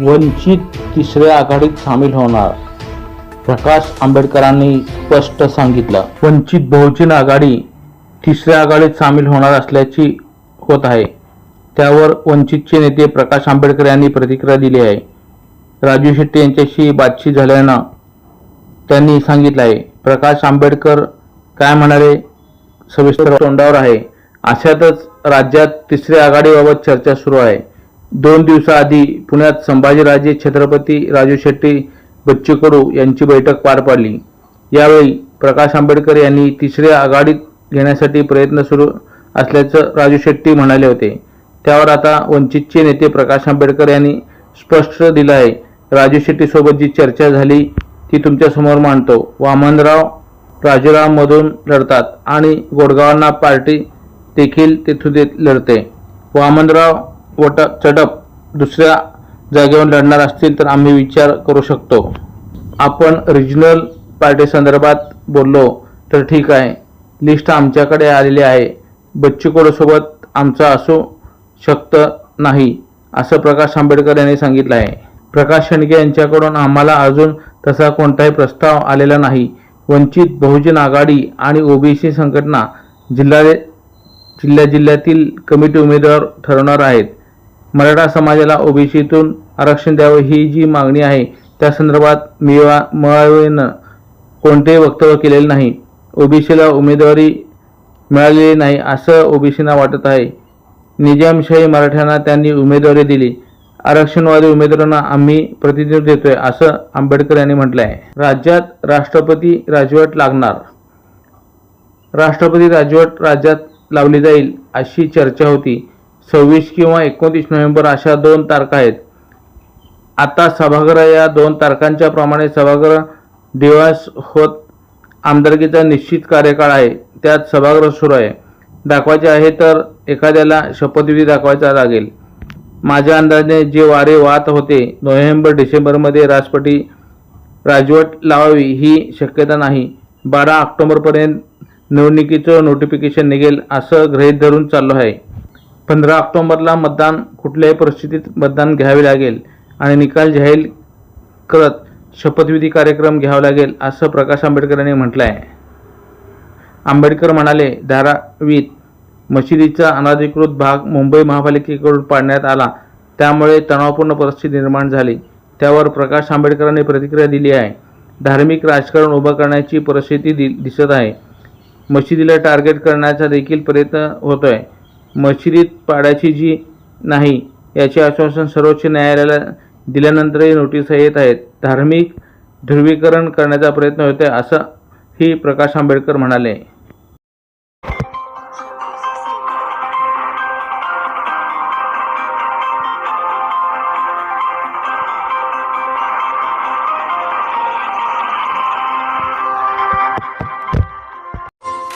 वंचित तिसऱ्या आघाडीत सामील होणार. प्रकाश आंबेडकरांनी स्पष्ट सांगितलं. वंचित बहुजन आघाडी तिसऱ्या आघाडीत सामील होणार असल्याची होत आहे. त्यावर वंचितचे नेते प्रकाश आंबेडकर यांनी प्रतिक्रिया दिली आहे. राजू शेट्टी यांच्याशी बातचीत झाल्यानं त्यांनी सांगितलं आहे प्रकाश आंबेडकर काय म्हणाले? सविस्तर तोंडावर आहे. अशातच राज्यात तिसऱ्या आघाडीबाबत चर्चा सुरू आहे. दोन दिवसाआधी पुण्यात संभाजीराजे छत्रपती राजू शेट्टी बच्चू कडू यांची बैठक पार पाडली. यावेळी प्रकाश आंबेडकर यांनी तिसऱ्या आघाडीत घेण्यासाठी प्रयत्न सुरू असल्याचं राजू शेट्टी म्हणाले होते. त्यावर आता वंचितचे नेते प्रकाश आंबेडकर यांनी स्पष्ट दिलं आहे. राजू शेट्टीसोबत जी चर्चा झाली ती तुमच्यासमोर मांडतो. वामनराव राजूरावमधून लढतात आणि गोडगावांना पार्टी देखील तेथून देत लढते. वामनराव वट चटप दुसऱ्या जागेवर लढणार असतील तर आम्ही विचार करू शकतो. आपण रिजनल पार्टी संदर्भात बोललो तर ठीक आहे. लिस्ट आमच्याकडे आलेली आहे. बच्चू कडूसोबत आमचा असू शकतं नाही असं प्रकाश आंबेडकर यांनी सांगितलं आहे. प्रकाश शेंडगे यांच्याकडून आम्हाला अजून तसा कोणताही प्रस्ताव आलेला नाही. वंचित बहुजन आघाडी आणि ओबीसी संघटना जिल्हा जिल्ह्या जिल्ह्यातील कमिटी उमेदवार ठरवणार आहेत. मराठा समाजाला ओबीसीतून आरक्षण द्यावं ही जी मागणी आहे त्या संदर्भात मिळवा मळावेनं कोणतेही वक्तव्य केलेलं नाही. ओबीसीला उमेदवारी मिळालेली नाही असं ओबीसींना वाटत आहे. निजामशाही मराठ्यांना त्यांनी उमेदवारी दिली. आरक्षणवादी उमेदवारांना आम्ही प्रतिनिधित्व देतोय असं आंबेडकर यांनी म्हटलं आहे राज्यात राष्ट्रपती राजवट लागणार. राष्ट्रपती राजवट राज्यात लावली जाईल अशी चर्चा होती. सव्वीस किंवा एकोणतीस नोव्हेंबर अशा दोन तारखा आहेत. आता सभागृह या दोन तारखांच्या प्रमाणे सभागृह दिवस होत आमदारकीचा निश्चित कार्यकाळ आहे. त्यात सभागृह सुरू आहे. दाखवायचे आहे तर एखाद्याला शपथविधी दाखवायचा लागेल. माझ्या अंदाजाने जे वारे वाहत होते नोव्हेंबर डिसेंबरमध्ये राष्ट्रपती राजवट लावावी ही शक्यता नाही. बारा ऑक्टोबरपर्यंत निवडणुकीचं नोटिफिकेशन निघेल असं गृहीत धरून चाललो आहे. पंधरा ऑक्टोबरला मतदान कुठल्याही परिस्थितीत मतदान घ्यावे लागेल आणि निकाल जाहीर करत शपथविधी कार्यक्रम घ्यावा लागेल असं प्रकाश आंबेडकर यांनी म्हटलं आहे आंबेडकर म्हणाले धारावीत मशिदीचा अनाधिकृत भाग मुंबई महापालिकेकडून पाडण्यात आला. त्यामुळे तणावपूर्ण परिस्थिती निर्माण झाली. त्यावर प्रकाश आंबेडकरांनी प्रतिक्रिया दिली आहे. धार्मिक राजकारण उभं करण्याची परिस्थिती दि दिसत आहे. मशिदीला टार्गेट करण्याचा देखील प्रयत्न होतो आहे मशिदीत पाडायची जी नाही याचे आश्वासन सर्वोच्च न्यायालयाला दिल्यानंतरही नोटीस येत आहेत. धार्मिक ध्रुवीकरण करण्याचा प्रयत्न होतोय असं ही प्रकाश आंबेडकर म्हणाले.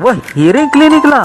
व हिरे क्लिनिकला